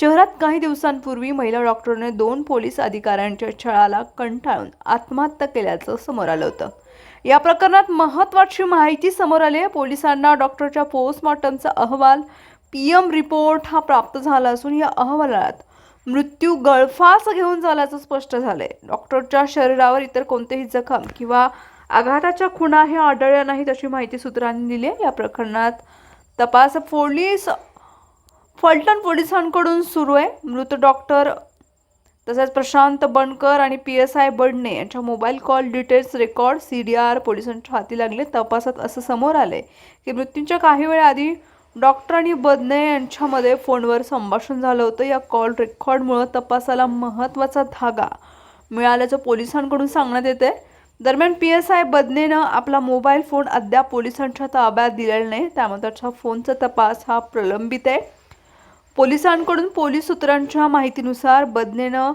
शहरात काही दिवसांपूर्वी महिला डॉक्टरने दोन पोलीस अधिकाऱ्यांच्या छळाला कंटाळून आत्महत्या केल्याचं समोर आलं होतं. या प्रकरणात महत्त्वाची माहिती समोर आली आहे. पोलिसांना डॉक्टरच्या पोस्टमॉर्टमचा अहवाल पी एम रिपोर्ट हा प्राप्त झाला असून या अहवालात मृत्यू गळफास घेऊन झाल्याचं स्पष्ट झालंय. डॉक्टरच्या शरीरावर इतर कोणतेही जखम किंवा आघाताच्या खुणा हे आढळल्या नाहीत अशी माहिती सूत्रांनी दिली आहे. या प्रकरणात तपास पोलीस फलटण पोलिसांकडून सुरू आहे. मृत डॉक्टर तसेच प्रशांत बनकर आणि पी एस आय बडणे यांच्या mobile call details record C D R पोलिसांच्या हाती लागले. तपासात असं समोर आले की मृत्यूंच्या काही वेळाआधी डॉक्टर आणि बदने यांच्यामध्ये फोनवर संभाषण झालं होतं. या कॉल रेकॉर्डमुळं तपासाला महत्त्वाचा धागा मिळाल्याचं पोलिसांकडून सांगण्यात येते दरम्यान पी एस आय बदनेनं आपला मोबाईल फोन अद्याप पोलिसांच्या ताब्यात दिलेला नाही. त्यामुळे त्याच्या फोनचा तपास हा प्रलंबित आहे. पोलिसांकडून पोलीस सूत्रांच्या माहितीनुसार बदनेनं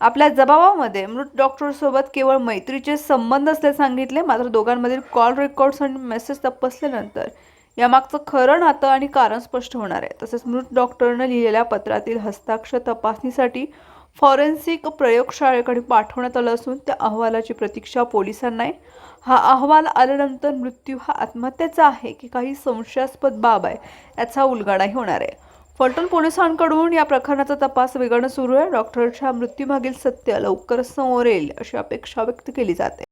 आपल्या जबाबामध्ये मृत डॉक्टरसोबत केवळ मैत्रीचे संबंध असल्याचे सांगितले. मात्र दोघांमधील कॉल रेकॉर्ड्स आणि मेसेज तपासल्यानंतर यामागचं खरं नातं आणि कारण स्पष्ट होणार आहे. तसेच मृत डॉक्टरनं लिहिलेल्या पत्रातील हस्ताक्षर तपासणीसाठी फॉरेन्सिक प्रयोगशाळेकडे पाठवण्यात आलं असून त्या अहवालाची प्रतीक्षा पोलिसांना आहे हा अहवाल आल्यानंतर मृत्यू हा आत्महत्येचा आहे की काही संशयास्पद बाब आहे याचा उलगाडाही होणार आहे. फलटण पोलिसांकडून या प्रकरणाचा तपास वेगानं सुरू आहे. डॉक्टरच्या मृत्यूमागील सत्य लवकरच समोर येईल अशी अपेक्षा व्यक्त केली जाते.